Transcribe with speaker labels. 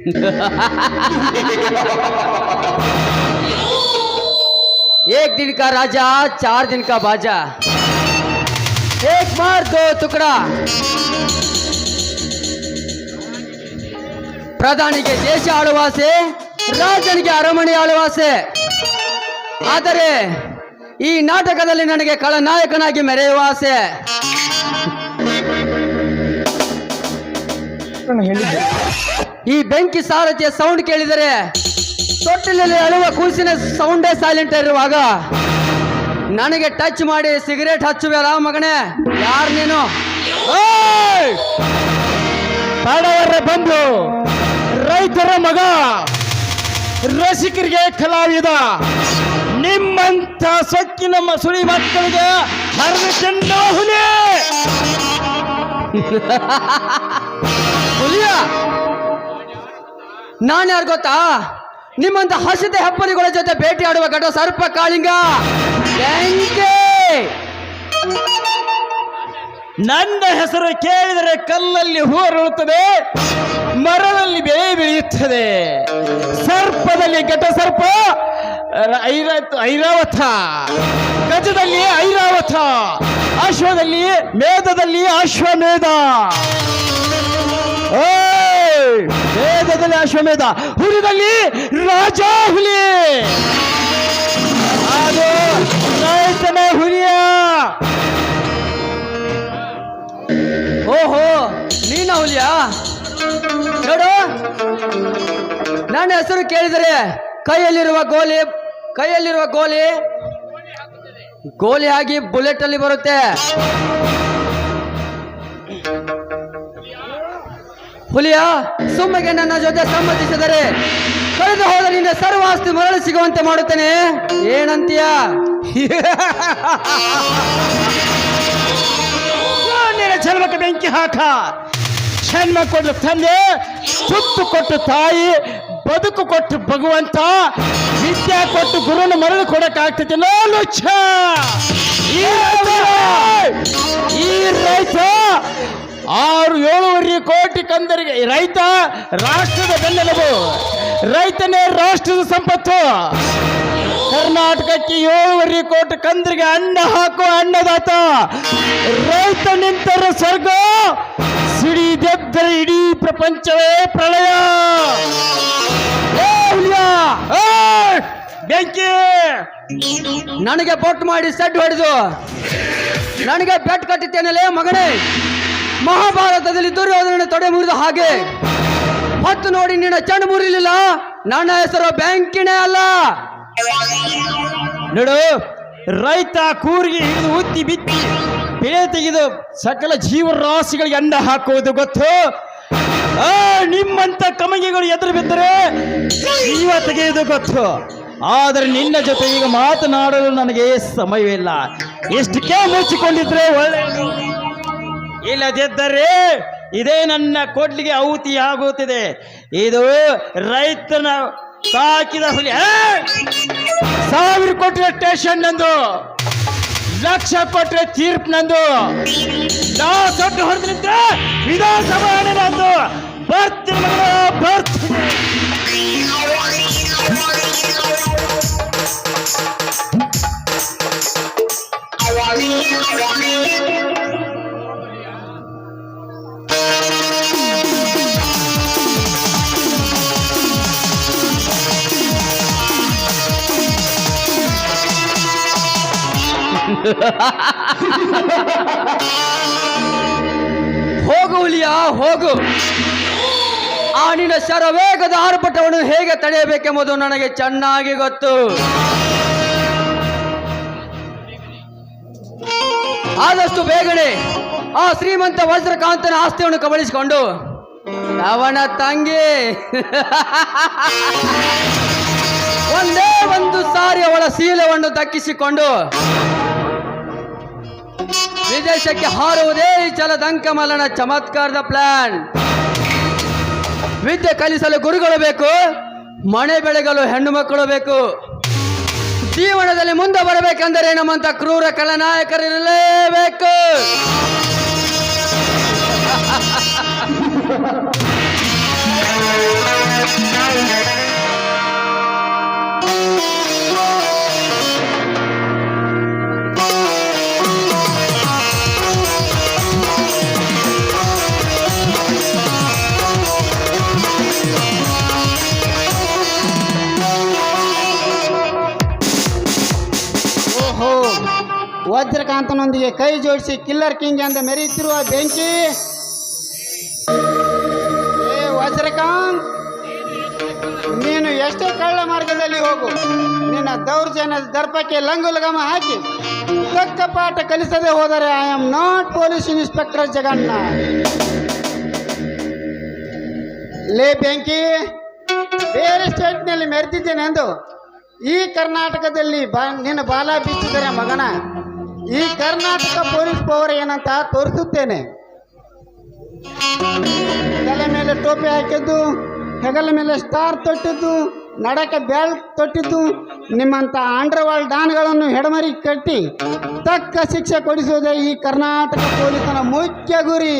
Speaker 1: एक दिन का राजा चार दिन का बाजा एक मार दो टुकड़ा ಪ್ರಧಾನಿಗೆ ದೇಶ ಆಳುವಾಸೆ ರಾಜನಿಗೆ ಅರಮನೆ ಆಳುವಾಸೆ ಆದರೆ ಈ ನಾಟಕದಲ್ಲಿ ನನಗೆ ಖಳನಾಯಕನಾಗಿ ಮೆರೆಯುವ ಆಸೆ ಈ ಬೆಂಕಿ ಸಾರಥಿಯ ಸೌಂಡ್ ಕೇಳಿದರೆ ತೊಟ್ಟಿಲಲ್ಲಿ ಅಳುವ ಕೂಸಿನ ಸೌಂಡೇ ಸೈಲೆಂಟ್ ಇರುವಾಗ ನನಗೆ ಟಚ್ ಮಾಡಿ ಸಿಗರೇಟ್ ಹಚ್ಚುವೆಲ್ಲ ಮಗನೇ ಯಾರು ನೀನು?
Speaker 2: ಪಾಡವರ ಬಂಧು ರೈತರ ಮಗ ರಸಿಕರಿಗೆ ಕಲಾವಿದ ನಿಮ್ಮಂತ ಸೊಕ್ಕಿನ ಮಸುಳಿ ಮಕ್ಕಳಿಗೆ ಹರಿದು ಚೆಂಡ ಹುಲಿ!
Speaker 1: ನಾನು ಯಾರು ಗೊತ್ತಾ? ನಿಮ್ಮಂತ ಹಸಿದ ಹೆಪ್ಪರಿಗಳ ಜೊತೆ ಭೇಟಿಯಾಡುವ ಘಟ ಸರ್ಪ ಕಾಳಿಂಗ.
Speaker 2: ನನ್ನ ಹೆಸರು ಕೇಳಿದರೆ ಕಲ್ಲಲ್ಲಿ ಹೂರುತ್ತದೆ ಮರದಲ್ಲಿ ಬೇ ಬೆಳೆಯುತ್ತದೆ. ಸರ್ಪದಲ್ಲಿ ಘಟ ಸರ್ಪ ಐರಾವತ ಗಜದಲ್ಲಿ ಐರಾವತ ಅಶ್ವದಲ್ಲಿ ಮೇಧದಲ್ಲಿ ಅಶ್ವಮೇಧ. ಓಯ್! ವೇದದಲ್ಲಿ ಅಶ್ವಮೇಧ ಹುಲಿದಲ್ಲಿ ರಾಜ ಹುಲಿ. ಹುಲಿಯ.
Speaker 1: ಓಹೋ, ನೀನ ಹುಲಿಯ? ನೋಡು. ನನ್ನ ಹೆಸರು ಕೇಳಿದರೆ ಕೈಯಲ್ಲಿರುವ ಗೋಲಿ ಕೈಯಲ್ಲಿರುವ ಗೋಲಿ ಗೋಲಿ ಆಗಿ ಬುಲೆಟ್ ಅಲ್ಲಿ ಬರುತ್ತೆ. ಹುಲಿಯ ಸುಮ್ಮಗೆ ನನ್ನ ಜೊತೆ ಸಮ್ಮತಿಸಿದರೆ ಕಳೆದು ಹೋದ ನಿನ್ನ ಸರ್ವಾಸ್ತಿ ಮರಳಿ ಸಿಗುವಂತೆ ಮಾಡುತ್ತೇನೆ. ಏನಂತೀಯ?
Speaker 2: ಚರ್ಮಕ್ಕೆ ಬೆಂಕಿ ಹಾಕ. ಜನ್ಮ ಕೊಟ್ಟು ತಂದೆ ಸುತ್ತು ಕೊಟ್ಟು ತಾಯಿ, ಬದುಕು ಕೊಟ್ಟು ಭಗವಂತ, ವಿದ್ಯೆ ಕೊಟ್ಟು ಗುರುನ ಮರಳು ಕೊಡಕ್ಕಾಗ್ತೈತೆ ಲೋಲುಚ್ಛ ಈ ರೈತ ಈ ರೈತ ಆರು ಏಳುವರೆ ಕಂದರಿಗೆ ರೈತ ರಾಷ್ಟ್ರದ ಬೆನ್ನೆಲುಬು. ರೈತನೇ ರಾಷ್ಟ್ರದ ಸಂಪತ್ತು. ಕರ್ನಾಟಕಕ್ಕೆ ಏಳುವರೆ ಕೋಟಿ ಕಂದ್ರಿಗೆ ಅನ್ನ ಹಾಕುವ ಅನ್ನದಾತ. ರೈತ ನಿಂತರ ಸ್ವರ್ಗ. ಸಿಡಿದೆದ್ದರೆ ಇಡೀ ಪ್ರಪಂಚವೇ ಪ್ರಳಯ! ಬೆಂಕಿ!
Speaker 1: ನನಗೆ ಬೊಟ್ಟು ಮಾಡಿ ಸೆಡ್ ಹೊಡೆದು. ನನಗೆ ಬೆಟ್ ಕಟ್ಟಿದ್ದೇನಲೇ ಮಗನೇ? ಮಹಾಭಾರತದಲ್ಲಿ ದುರ್ಯೋಧನ ತೊಡೆ ಮುರಿದ ಹಾಗೆ. ಹೊತ್ತು ನೋಡಿ ನಿನ್ನ ಚೆಂಡು ಮುರಿಲಿಲ್ಲ. ನನ್ನ ಹೆಸರು ಬ್ಯಾಂಕಿನೇ ಅಲ್ಲ.
Speaker 2: ನೋಡು, ರೈತ ಕೂರಿಗೆ ಹಿಡಿದು ಉತ್ತಿ ಬಿತ್ತಿ ಬೆಳೆ ತೆಗೆದು ಸಕಲ ಜೀವರಾಶಿಗಳಿಗೆ ಅಂಡ ಹಾಕುವುದು ಗೊತ್ತು? ಆ, ನಿಮ್ಮಂತ ಕಮಗಿಗಳು ಎದುರು ಬಿದ್ದರೆ ಜೀವ ತೆಗೆಯುವುದು ಗೊತ್ತು. ಆದರೆ ನಿನ್ನ ಜೊತೆ ಈಗ ಮಾತನಾಡಲು ನನಗೆ ಸಮಯವಿಲ್ಲ. ಎಷ್ಟಕ್ಕೆ ಮುಚ್ಚಿಕೊಂಡಿದ್ರೆ ಒಳ್ಳೆಯದು. ಇಲ್ಲದಿದ್ದರೆ ಇದೇ ನನ್ನ ಕೊಡ್ಲಿಗೆ ಔತಿ ಆಗುತ್ತಿದೆ. ಇದು ರೈತನ ಸಾಕಿದ ಹುಲಿ! ಸಾವಿರ ಕೊಟ್ಟರೆ ಸ್ಟೇಷನ್ ನಂದು, ಲಕ್ಷ ಕೊಟ್ಟರೆ ತೀರ್ಪು ನಂದು. ನಾವು ಸೊಟ್ಟು ಹೊಡೆದು ವಿಧಾನಸಭೆ ನಂದು. ಬರ್ತೀನಿ.
Speaker 1: ಹೋಗು ಹೋಗು. ಆ ನಿನ್ನ ಶರವೇಗದ ಆರ್ಭಟವನ್ನು ಹೇಗೆ ತಡೆಯಬೇಕೆಂಬುದು ನನಗೆ ಚೆನ್ನಾಗಿ ಗೊತ್ತು. ಆದಷ್ಟು ಬೇಗನೆ ಆ ಶ್ರೀಮಂತ ವಜ್ರಕಾಂತನ ಆಸ್ತಿಯನ್ನು ಕಬಳಿಸಿಕೊಂಡು ಅವನ ತಂಗಿ. ಒಂದೇ ಒಂದು ಸಾರಿ ಅವಳ ಶೀಲವನ್ನು ದಕ್ಕಿಸಿಕೊಂಡು ವಿದೇಶಕ್ಕೆ ಹಾರುವುದೇ ಈ ಚಲದಂಕಮಲನ ಚಮತ್ಕಾರದ ಪ್ಲಾನ್ ವಿದ್ಯೆ ಕಲಿಸಲು ಗುರುಗಳು ಬೇಕು ಮನೆ ಬೆಳೆಗಲು ಹೆಣ್ಣು ಮಕ್ಕಳು ಬೇಕು. ಜೀವನದಲ್ಲಿ ಮುಂದೆ ಬರಬೇಕೆಂದರೆ ನಮ್ಮಂತ ಕ್ರೂರ ಕಳನಾಯಕರಿರಲೇಬೇಕು
Speaker 3: ವಜ್ರಕಾಂತನೊಂದಿಗೆ ಕೈ ಜೋಡಿಸಿ ಕಿಲ್ಲರ್ ಕಿಂಗ್ ಎಂದು ಮೆರೆಯುತ್ತಿರುವ ಬೆಂಕಿ. ಏ, ವಜ್ರಕಾಂತ್, ನೀನು ಎಷ್ಟೇ ಕಳ್ಳ ಮಾರ್ಗದಲ್ಲಿ ಹೋಗು. ನಿನ್ನ ದೌರ್ಜನ್ಯ ದರ್ಪಕ್ಕೆ ಲಂಗು ಲಗಮ ಹಾಕಿ. ತಕ್ಕ ಪಾಠ ಕಲಿಸದೆ ಹೋದರೆ I am not police inspector ಜಗನ್ನ. ಲೇ ಬೆಂಕಿ, ಬೇರೆ ಸ್ಟೇಟ್ನಲ್ಲಿ ಮೆರೆದಿದ್ದೇನೆಂದು ಈ ಕರ್ನಾಟಕದಲ್ಲಿ ಬಾ, ನಿನ್ನ ಬಾಲ ಬಿಚ್ಚಿದರೆ ಮಗನ. ಈ ಕರ್ನಾಟಕ ಪೊಲೀಸ್ ಪವರ್ ಏನಂತ ತೋರಿಸುತ್ತೇನೆ. ತಲೆ ಮೇಲೆ ಟೋಪಿ ಹಾಕಿದ್ದು, ಹೆಗಲ ಮೇಲೆ ಸ್ಟಾರ್ ತೊಟ್ಟಿದ್ದು, ನಡಕ ಬ್ಯಾಲ್ ತೊಟ್ಟಿದ್ದು ನಿಮ್ಮಂಥ ಅಂಡರ್ವಾಲ್ ಡಾನ್ಗಳನ್ನು ಹೆಡಮರಿ ಕಟ್ಟಿ ತಕ್ಕ ಶಿಕ್ಷೆ ಕೊಡಿಸುವುದೇ ಈ ಕರ್ನಾಟಕ ಪೊಲೀಸನ ಮುಖ್ಯ ಗುರಿ.